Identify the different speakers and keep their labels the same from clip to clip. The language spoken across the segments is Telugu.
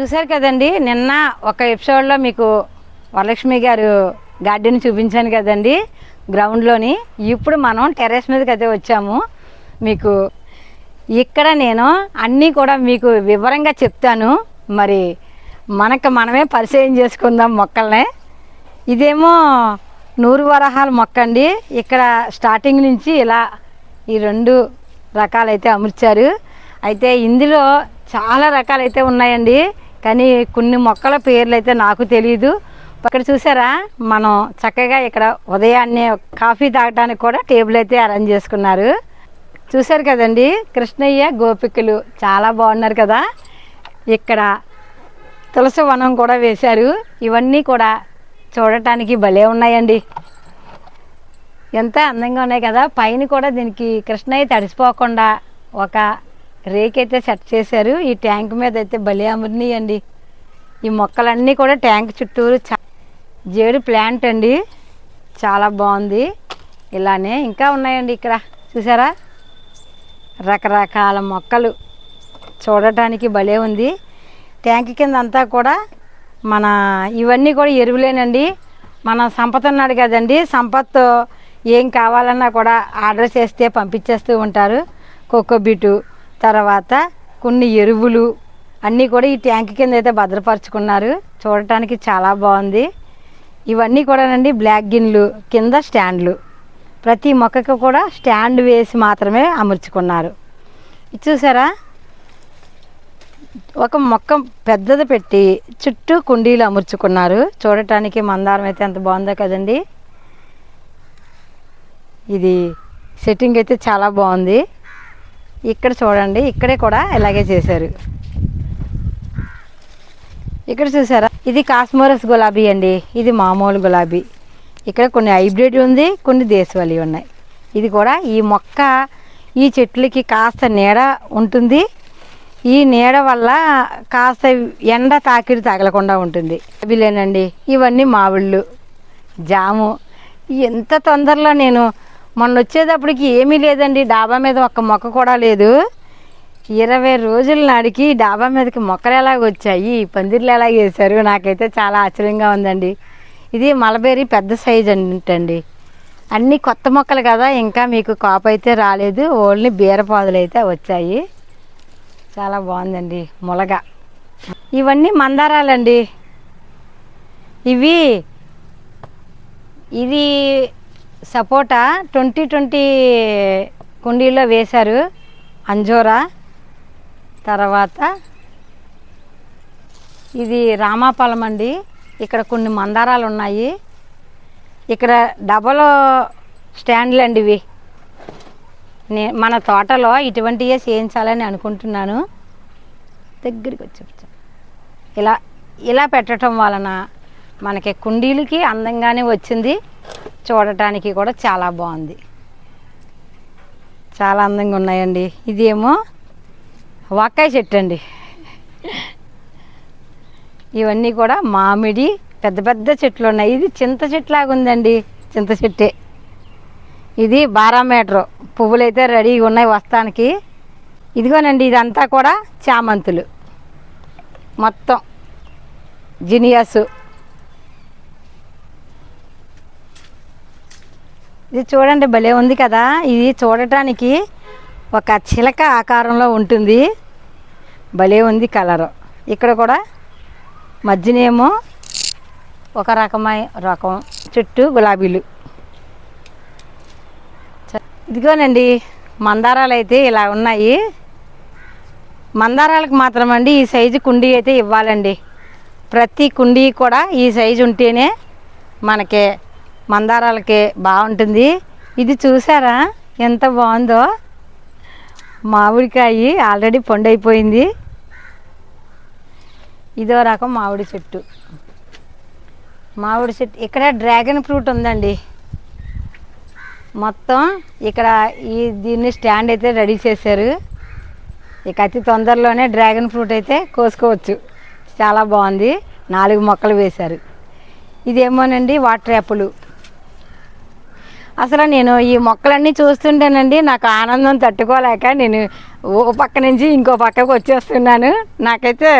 Speaker 1: చూశారు కదండి నిన్న ఒక ఎపిసోడ్లో మీకు వరలక్ష్మి గారు గార్డెన్ చూపించాను కదండి గ్రౌండ్లోని ఇప్పుడు మనం టెర్రస్ మీదకి అయితే వచ్చాము. మీకు ఇక్కడ నేను అన్నీ కూడా మీకు వివరంగా చెప్తాను. మరి మనకు మనమే పరిచయం చేసుకుందాం మొక్కల్ని. ఇదేమో నూరు వరహాల మొక్క అండి. ఇక్కడ స్టార్టింగ్ నుంచి ఇలా ఈ రెండు రకాలైతే అమర్చారు. అయితే ఇందులో చాలా రకాలైతే ఉన్నాయండి. కానీ కొన్ని మొక్కల పేర్లు అయితే నాకు తెలియదు ఇక్కడ చూసారా? మనం చక్కగా ఇక్కడ ఉదయాన్నే కాఫీ తాగడానికి కూడా టేబుల్ అయితే అరేంజ్ చేసుకున్నారు. చూశారు కదండి? కృష్ణయ్య గోపికలు చాలా బాగున్నారు కదా? ఇక్కడ తులసి వనం కూడా వేశారు. ఇవన్నీ కూడా చూడటానికి భలే ఉన్నాయండి. ఎంత అందంగా ఉన్నాయి కదా? పైన కూడా దీనికి కృష్ణయ్య తడిసిపోకుండా ఒక రేక్ అయితే సెట్ చేశారు. ఈ ట్యాంక్ మీద అయితే భలే అమరినాయండి. ఈ మొక్కలన్నీ కూడా ట్యాంక్ చుట్టూరు చా- జేడు ప్లాంట్ అండి. చాలా బాగుంది. ఇలానే ఇంకా ఉన్నాయండి ఇక్కడ. చూసారా? రకరకాల మొక్కలు. చూడటానికి భలే ఉంది. ట్యాంక్ కింద అంతా కూడా మన ఇవన్నీ కూడా ఎరువులేనండి. మన సంపత్ ఉన్నాడు కదండి. సంపత్ ఏం కావాలన్నా కూడా ఆర్డర్ చేస్తే పంపించేస్తూ ఉంటారు. కోకోబీటు తర్వాత కొన్ని ఎరువులు అన్నీ కూడా ఈ ట్యాంక్ కింద అయితే భద్రపరుచుకున్నారు. చూడటానికి చాలా బాగుంది. ఇవన్నీ కూడానండి బ్లాక్ గిన్లు కింద స్టాండ్లు. ప్రతి మొక్కకు కూడా స్టాండ్ వేసి మాత్రమే అమర్చుకున్నారు. చూసారా? ఒక మొక్క పెద్దది పెట్టి చుట్టూ కుండీలు అమర్చుకున్నారు. చూడటానికి మందారం అయితే ఎంత బాగుందో కదండి. ఇది సెట్టింగ్ అయితే చాలా బాగుంది. ఇక్కడ చూడండి ఇక్కడే కూడా ఇలాగే చేశారు. ఇక్కడ చూసారా? ఇది కాస్మోరస్ గులాబీ అండి. ఇది మామూలు గులాబీ. ఇక్కడ కొన్ని హైబ్రిడ్ ఉంది కొన్ని దేశవాళీ ఉన్నాయి. ఇది కూడా ఈ మొక్క ఈ చెట్లకి కాస్త నీడ ఉంటుంది. ఈ నీడ వల్ల కాస్త ఎండ తాకిడి తగలకుండా ఉంటుంది. అవిలేనండి ఇవన్నీ మామిళ్ళు జాము. ఎంత తొందరలో నేను మొన్న వచ్చేటప్పటికి ఏమీ లేదండి. డాబా మీద ఒక్క మొక్క కూడా లేదు. ఇరవై రోజుల నాడికి డాబా మీదకి మొక్కలు ఎలాగ వచ్చాయి? పందిర్లు ఎలాగ వేశారు? నాకైతే చాలా ఆశ్చర్యంగా ఉందండి. ఇది మలబేరి పెద్ద సైజ్ అంటండి. అన్నీ కొత్త మొక్కలు కదా ఇంకా మీకు కాపు అయితే రాలేదు. ఓన్లీ బీరపాదులు అయితే వచ్చాయి. చాలా బాగుందండి. ములగ. ఇవన్నీ మందారాలండి. ఇవి ఇది సపోటా ట్వంటీ ట్వంటీ కుండీలో వేశారు అంజోరా తర్వాత ఇది రామాపాలెం అండి. ఇక్కడ కొన్ని మందారాలు ఉన్నాయి. ఇక్కడ డబల్ స్టాండ్లు అండి ఇవి. నే మన తోటలో ఇటువంటివే చేయించాలని అనుకుంటున్నాను. దగ్గరికి వచ్చి ఇలా ఇలా పెట్టడం వలన మనకి కుండీలకి అందంగానే వచ్చింది. చూడటానికి కూడా చాలా బాగుంది. చాలా అందంగా ఉన్నాయండి. ఇదేమో వాకాయ చెట్టు అండి. ఇవన్నీ కూడా మామిడి పెద్ద పెద్ద చెట్లు ఉన్నాయి. ఇది చింత చెట్లాగా ఉందండి చింత చెట్టే. ఇది బారామీటరు. పువ్వులు అయితే రెడీగా ఉన్నాయి వస్తానికి. ఇదిగోనండి ఇదంతా కూడా చామంతులు. మొత్తం జినియాసు. ఇది చూడండి భలే ఉంది కదా. ఇది చూడటానికి ఒక చిలక ఆకారంలో ఉంటుంది. భలే ఉంది కలరు. ఇక్కడ కూడా మధ్యనేమో ఒక రకమైన రకం చుట్టూ గులాబీలు. ఇదిగోనండి మందారాలు అయితే ఇలా ఉన్నాయి. మందారాలకు మాత్రం అండి ఈ సైజు కుండీ అయితే ఇవ్వాలండి. ప్రతి కుండీ కూడా ఈ సైజు ఉంటేనే మనకి మందారాలకి బాగుంటుంది. ఇది చూసారా? ఎంత బాగుందో? మామిడికాయ ఆల్రెడీ పండైపోయింది. ఇదో రకం మామిడి చెట్టు. మామిడి చెట్టు ఇక్కడ డ్రాగన్ ఫ్రూట్ ఉందండి. మొత్తం ఇక్కడ ఈ దీన్ని స్టాండ్ అయితే రెడీ చేశారు. ఇక అతి తొందరలోనే డ్రాగన్ ఫ్రూట్ అయితే కోసుకోవచ్చు. చాలా బాగుంది. నాలుగు మొక్కలు వేశారు. ఇదేమోనండి వాటర్ యాపులు. అసలు నేను ఈ మొక్కలన్నీ చూస్తుంటేనండి నాకు ఆనందం తట్టుకోలేక నేను ఓ పక్క నుంచి ఇంకో పక్కకు వచ్చేస్తున్నాను. నాకైతే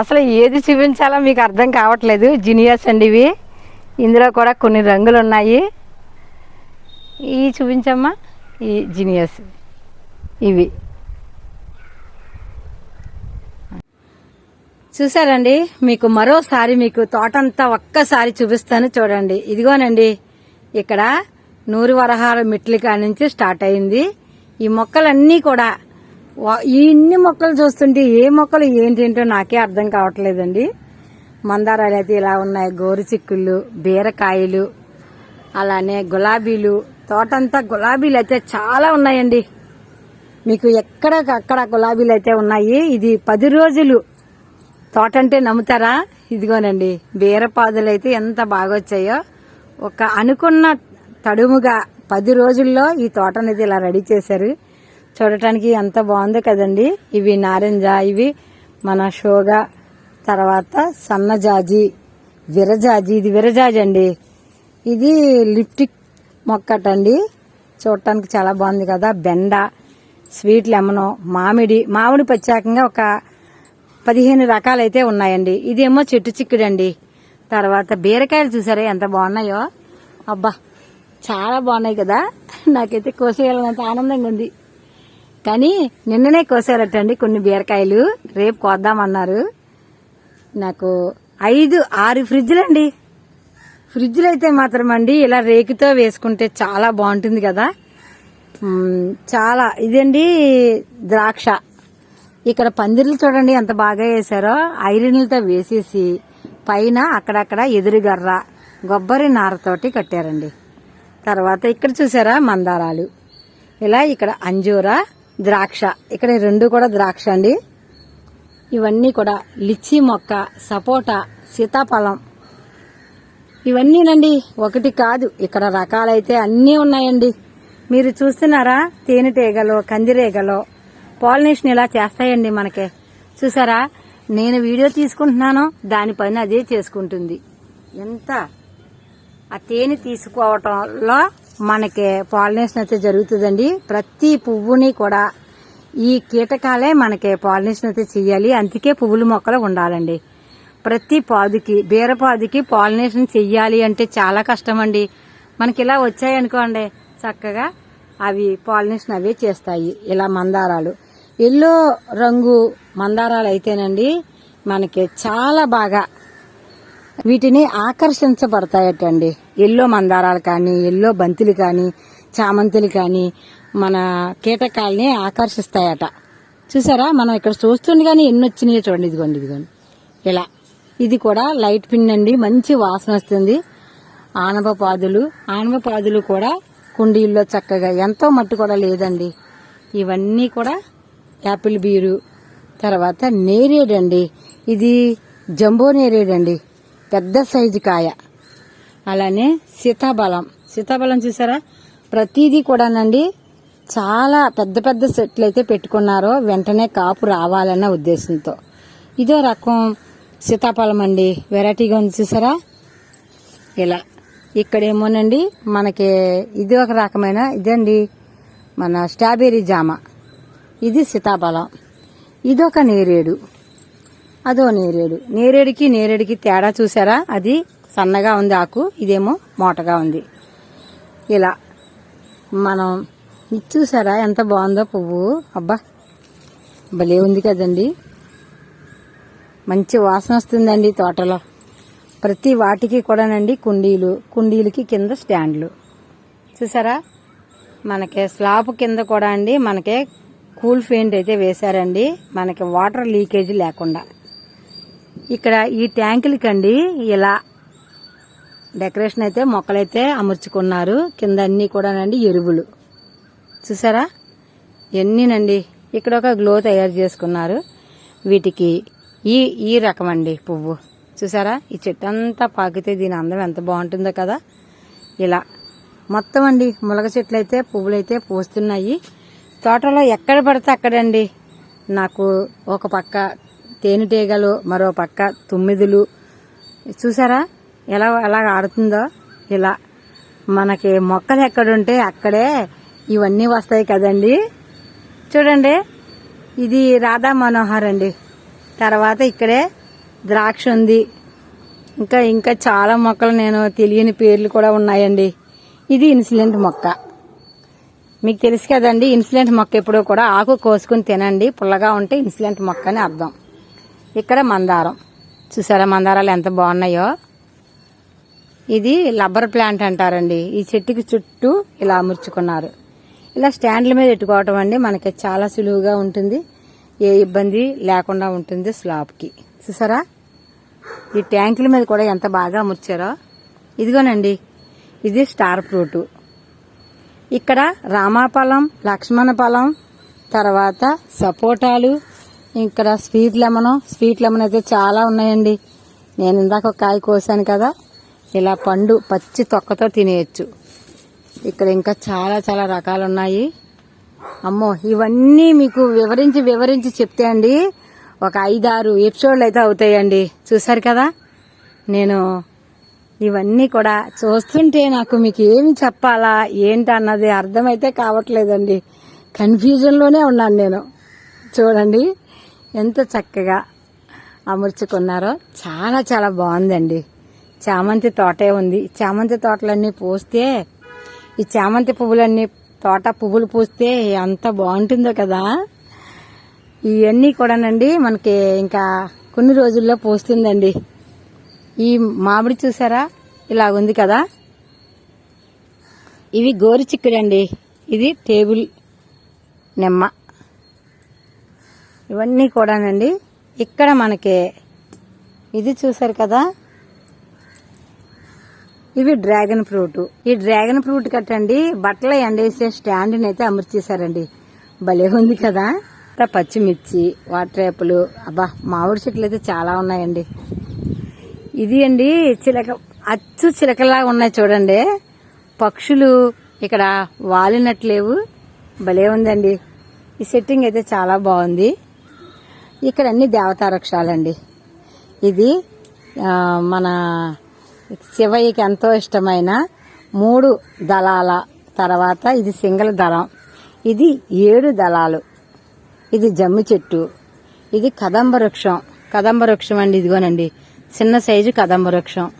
Speaker 1: అసలు ఏది చూపించాలో మీకు అర్థం కావట్లేదు. జినియస్ అండి ఇవి. ఇందులో కూడా కొన్ని రంగులు ఉన్నాయి ఈ చూపించమ్మా. ఈ జినియస్ ఇవి. చూసారండి? మీకు మరోసారి మీకు తోటంతా ఒక్కసారి చూపిస్తాను. చూడండి. ఇదిగోనండి. ఇక్కడ నూరు వరహాల మెట్ల కాడ నుంచి స్టార్ట్ అయింది. ఈ మొక్కలన్నీ కూడా ఈ ఇన్ని మొక్కలు చూస్తుంటే ఏ మొక్కలు ఏంటేంటో నాకే అర్థం కావట్లేదండి. మందారాలు అయితే ఇలా ఉన్నాయి. గోరు చిక్కుళ్ళు బీరకాయలు అలానే గులాబీలు. తోటంతా గులాబీలు అయితే చాలా ఉన్నాయండి. మీకు ఎక్కడక్కడ గులాబీలు అయితే ఉన్నాయి. ఇది పది రోజులు తోట అంటే నమ్ముతారా? ఇదిగోనండి. బీరపాదులు అయితే ఎంత బాగా వచ్చాయో ఒక అనుకున్న తడుముగా పది రోజుల్లో ఈ తోట అనేది ఇలా రెడీ చేశారు. చూడటానికి ఎంత బాగుందో కదండి. ఇవి నారింజ ఇవి మన షోగా తర్వాత సన్నజాజి విరజాజి. ఇది విరజాజి అండి. ఇది లిప్టిక్ మొక్కటండి. చూడటానికి చాలా బాగుంది కదా. బెండ స్వీట్ లెమన్ మామిడి మామిడి ప్రత్యేకంగా ఒక పదిహేను రకాలైతే ఉన్నాయండి. ఇదేమో చెట్టు చిక్కుడండి. తర్వాత బీరకాయలు చూసారా ఎంత బాగున్నాయో? అబ్బా! చాలా బాగున్నాయి కదా. నాకైతే కోసేయాలన్నంత ఆనందంగా ఉంది. కానీ నిన్ననే కోసేయాలటండి కొన్ని బీరకాయలు. రేపు కోద్దామన్నారు. నాకు ఐదు ఆరు ఫ్రిడ్జ్లండి. ఫ్రిడ్జ్లు అయితే మాత్రం అండి ఇలా రేకుతో వేసుకుంటే చాలా బాగుంటుంది కదా. చాలా. ఇదండి ద్రాక్ష. ఇక్కడ పందిర్లు చూడండి ఎంత బాగా వేసారో ఐరన్లతో వేసేసి పైన అక్కడక్కడ ఎదురుగర్ర కొబ్బరి నారతోటి కట్టారండి. తర్వాత ఇక్కడ చూసారా మందారాలు. ఇలా ఇక్కడ అంజూర ద్రాక్ష. ఇక్కడ రెండు కూడా ద్రాక్ష అండి. ఇవన్నీ కూడా లిచ్చి మొక్క సపోటా సీతాఫలం. ఇవన్నీనండి. ఒకటి కాదు. ఇక్కడ రకాలైతే అన్నీ ఉన్నాయండి. మీరు చూస్తున్నారా? తేనెటీగలు కందిరీగలు పాలినేషన్ ఇలా చేస్తాయండి మనకి. చూసారా? నేను వీడియో తీసుకుంటున్నాను. దానిపైన అదే చేసుకుంటుంది. ఎంత ఆ తేనె తీసుకోవటంలో మనకి పాలినేషన్ అయితే జరుగుతుందండి. ప్రతి పువ్వుని కూడా ఈ కీటకాలే మనకి పాలినేషన్ అయితే చెయ్యాలి. అందుకే పువ్వుల మొక్కలు ఉండాలండి. ప్రతి పాదుకి బీరపాదుకి పాలినేషన్ చెయ్యాలి అంటే చాలా కష్టం అండి మనకి ఇలా వచ్చాయనుకోండి చక్కగా అవి పాలినేషన్ అవే చేస్తాయి. ఇలా మందారాలు. ఎల్లో రంగు మందారాలు అయితేనండి మనకి చాలా బాగా వీటిని ఆకర్షించబడతాయటండి. ఎల్లో మందారాలు కానీ ఎల్లో బంతులు కానీ చామంతులు కానీ మన కీటకాలని ఆకర్షిస్తాయట. చూసారా? మనం ఇక్కడ చూస్తుండే కానీ ఎన్ని వచ్చినాయో చూడండి. ఇదిగోండి ఇదిగోండి. ఇలా. ఇది కూడా లైట్ పిన్ అండి. మంచి వాసన వస్తుంది. ఆనప పాదులు కూడా కుండీల్లో చక్కగా ఎంతో మట్టు కూడా లేదండి. ఇవన్నీ కూడా యాపిల్ బీరు తర్వాత నేరేడండి. ఇది జంబో నేరేడండి. పెద్ద సైజు కాయ. అలానే సీతాఫలం సీతాఫలం చూసారా? ప్రతిదీ కూడానండి చాలా పెద్ద పెద్ద సెట్లు అయితే పెట్టుకున్నారో వెంటనే కాపు రావాలన్న ఉద్దేశంతో. ఇదో రకం సీతాఫలం అండి. వెరైటీగా ఉంది చూసారా? ఇలా. ఇక్కడేమోనండి మనకి ఇది ఒక రకమైన ఇదండి మన స్ట్రాబెర్రీ జామ. ఇది సీతాఫలం ఇదొక నేరేడు. అదో నేరేడు. నేరేడుకి నేరేడుకి తేడా చూసారా? అది సన్నగా ఉంది ఆకు ఇదేమో మోటగా ఉంది. ఇలా మనం ఇది చూసారా? ఎంత బాగుందో పువ్వు. అబ్బా భలే ఉంది కదండి. మంచి వాసన వస్తుందండి తోటలో. ప్రతి వాటికి కూడానండి కుండీలు. కుండీలకి కింద స్టాండ్లు. చూసారా? మనకి స్లాబ్ కింద కూడా అండి మనకి కూల్ పెయింట్ అయితే వేశారండి. మనకి వాటర్ లీకేజ్ లేకుండా. ఇక్కడ ఈ ట్యాంకులకండి ఇలా డెకరేషన్ అయితే మొక్కలైతే అమర్చుకున్నారు. కింద అన్ని కూడానండి ఎరువులు. చూసారా? ఎన్నీనండి. ఇక్కడ ఒక గ్లో తయారు చేసుకున్నారు. వీటికి ఈ ఈ రకం అండి పువ్వు. చూసారా? ఈ చెట్టు అంతా పాకితే దీని అందం ఎంత బాగుంటుందో కదా. ఇలా. మొత్తం అండి ములగ చెట్లు అయితే పువ్వులు అయితే పూస్తున్నాయి. తోటలో ఎక్కడ పడితే అక్కడండి. నాకు ఒక పక్క తేనెటీగలు మరో పక్క తుమ్మిదులు. చూసారా? ఎలా ఎలా ఆడుతుందో? ఇలా. మనకి మొక్కలు ఎక్కడుంటే అక్కడే ఇవన్నీ వస్తాయి కదండి. చూడండి. ఇది రాధా మనోహర్ అండి. తర్వాత ఇక్కడే ద్రాక్ష ఉంది. ఇంకా ఇంకా చాలా మొక్కలు నేను తెలియని పేర్లు కూడా ఉన్నాయండి. ఇది ఇన్సులెంట్ మొక్క. మీకు తెలుసు కదండి ఇన్సులెంట్ మొక్క ఎప్పుడూ కూడా ఆకు కోసుకుని తినండి. పుల్లగా ఉంటే ఇన్సులెంట్ మొక్క అని అర్థం. ఇక్కడ మందారం. చూసారా మందారాలు ఎంత బాగున్నాయో? ఇది లబ్బర్ ప్లాంట్ అంటారండి. ఈ చెట్టుకి చుట్టూ ఇలా అమర్చుకున్నారు. ఇలా స్టాండ్ల మీద పెట్టుకోవటం అండి. మనకి చాలా సులువుగా ఉంటుంది. ఏ ఇబ్బంది లేకుండా ఉంటుంది స్లాబ్కి. చూసారా? ఈ ట్యాంకుల మీద కూడా ఎంత బాగా అమర్చారో. ఇదిగోనండి. ఇది స్టార్ ఫ్రూట్. ఇక్కడ రామాపలం లక్ష్మణ ఫలం తర్వాత సపోటాలు ఇక్కడ స్వీట్ లెమన్ స్వీట్ లెమన్ అయితే చాలా ఉన్నాయండి. నేను ఇందాక కాయ కోసాను కదా ఇలా పండు పచ్చి తొక్కతో తినేయచ్చు. ఇక్కడ ఇంకా చాలా చాలా రకాలు ఉన్నాయి. అమ్మో ఇవన్నీ మీకు వివరించి వివరించి చెప్తే అండి ఒక ఐదారు ఎపిసోడ్లు అయితే అవుతాయండి. చూసారు కదా? నేను ఇవన్నీ కూడా చూస్తుంటే నాకు మీకు ఏమి చెప్పాలా ఏంటన్నది అర్థమైతే కావట్లేదండి. కన్ఫ్యూజన్లోనే ఉన్నాను నేను. చూడండి. ఎంత చక్కగా అమర్చుకున్నారో. చాలా చాలా బాగుందండి. చామంతి తోటే ఉంది. చామంతి తోటలన్నీ పూస్తే ఈ చామంతి పువ్వులన్నీ తోట పువ్వులు పూస్తే ఎంత బాగుంటుందో కదా. ఇవన్నీ కూడానండి మనకి ఇంకా కొన్ని రోజుల్లో పూస్తుందండి. ఈ మామిడి చూసారా? ఇలా ఉంది కదా. ఇవి గోరు చిక్కుడండి. ఇది టేబుల్ నిమ్మ. ఇవన్నీ కూడానండి. ఇక్కడ మనకి ఇది చూసారు కదా? ఇవి డ్రాగన్ ఫ్రూట్. ఈ డ్రాగన్ ఫ్రూట్ కట్టండి. బట్టలు ఎండేసే స్టాండ్ని అయితే అమర్చేశారండి. భలే ఉంది కదా? పచ్చిమిర్చి వాటర్ యాపిల్. అబ్బా మామిడి చెట్లు అయితే చాలా ఉన్నాయండి. ఇది అండి చిలక అచ్చు చిలకలాగా ఉన్నాయి చూడండి. పక్షులు ఇక్కడ వాలినట్లేవు. భలే ఉందండి. ఈ సెట్టింగ్ అయితే చాలా బాగుంది. ఇక్కడ అన్ని దేవతా వృక్షాలండి. ఇది మన శివయ్యకి ఎంతో ఇష్టమైన మూడు దళాల తర్వాత ఇది సింగల్ దళం. ఇది ఏడు దళాలు. ఇది జమ్మి చెట్టు. ఇది కదంబ వృక్షం. కదంబ వృక్షం అండి ఇదిగోనండి. చిన్న సైజు కదంబ వృక్షం.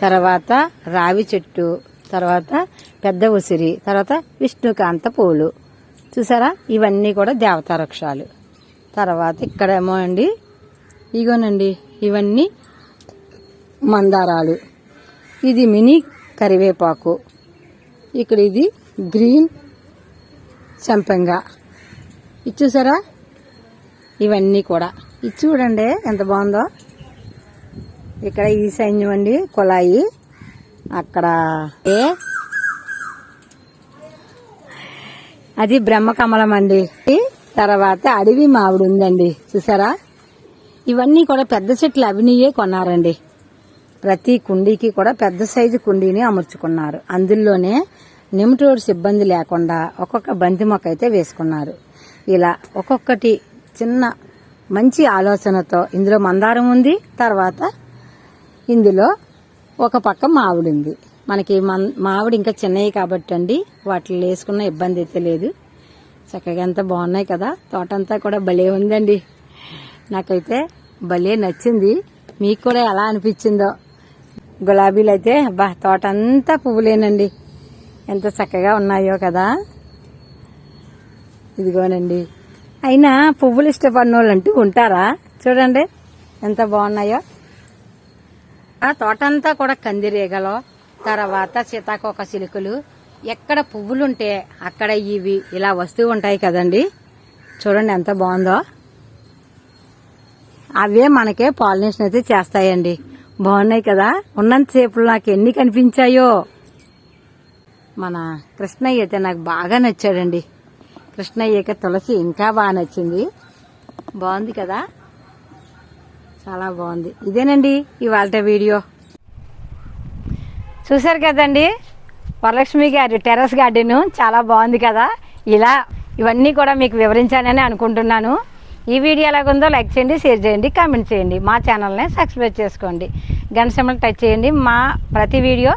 Speaker 1: తర్వాత రావి చెట్టు. తర్వాత పెద్ద ఉసిరి. తర్వాత విష్ణుకాంత పూలు. చూసారా? ఇవన్నీ కూడా దేవతా వృక్షాలు. తర్వాత ఇక్కడేమో అండి ఇగోనండి ఇవన్నీ మందారాలు. ఇది మినీ కరివేపాకు. ఇక్కడ ఇది గ్రీన్ చంపెంగ. ఇది చూసారా? ఇవన్నీ కూడా. ఇది చూడండి ఎంత బాగుందో. ఇక్కడ ఈ సైన్యం అండి కుళాయి. అక్కడ ఏ? అది బ్రహ్మకమలం అండి. తర్వాత అడవి మామిడి ఉందండి. చూసారా? ఇవన్నీ కూడా పెద్ద చెట్లు అవినీయే కొన్నారండి. ప్రతి కుండీకి కూడా పెద్ద సైజు కుండీని అమర్చుకున్నారు. అందులోనే నిమిటోడ్స్ ఇబ్బంది లేకుండా ఒక్కొక్క బంతి మొక్క అయితే వేసుకున్నారు. ఇలా ఒక్కొక్కటి చిన్న మంచి ఆలోచనతో ఇందులో మందారం ఉంది తర్వాత ఇందులో ఒక పక్క మామిడి ఉంది. మనకి మన్ మామిడి ఇంకా చిన్నవి కాబట్టి అండి. వాటిలో వేసుకున్న ఇబ్బంది అయితే లేదు. చక్కగా ఎంత బాగున్నాయి కదా. తోట అంతా కూడా భలే ఉందండి. నాకైతే భలే నచ్చింది. మీకు కూడా ఎలా అనిపించిందో. గులాబీలు అయితే బా తోట అంతా పువ్వులేనండి. ఎంత చక్కగా ఉన్నాయో కదా. ఇదిగోనండి. అయినా పువ్వులు ఇష్టపడిన వాళ్ళు అంటూ ఉంటారా? చూడండి ఎంత బాగున్నాయో. ఆ తోటంతా కూడా కందిరీగలు తర్వాత సీతాకోక చిలుకలు ఎక్కడ పువ్వులుంటే అక్కడ ఇవి ఇలా వస్తూ ఉంటాయి కదండి. చూడండి ఎంత బాగుందో. అవే మనకే పాలినేషన్ అయితే చేస్తాయండి. బాగున్నాయి కదా. ఉన్నంతసేపు నాకు ఎన్ని కనిపించాయో. మన కృష్ణయ్య అయితే నాకు బాగా నచ్చాడండి. కృష్ణయ్యకి తులసి ఇంకా బాగా నచ్చింది. బాగుంది కదా. చాలా బాగుంది. ఇదేనండి ఇవాళ వీడియో. చూశారు కదండి? వరలక్ష్మి గారి టెర్రస్ గార్డెన్ చాలా బాగుంది కదా. ఇలా ఇవన్నీ కూడా మీకు వివరించానని అనుకుంటున్నాను. ఈ వీడియో ఎలాగుందో లైక్ చేయండి షేర్ చేయండి కామెంట్ చేయండి. మా ఛానల్ని సబ్స్క్రైబ్ చేసుకోండి. గంట టచ్ చేయండి. మా ప్రతి వీడియో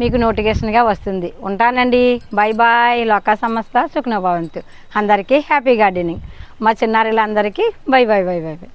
Speaker 1: మీకు నోటిఫికేషన్గా వస్తుంది. ఉంటానండి. Bye bye. లోకా సంస్థ సుఖ్నభవంతు అందరికీ హ్యాపీ గార్డెనింగ్. మా చిన్నారులందరికీ bye bye bye bye bye.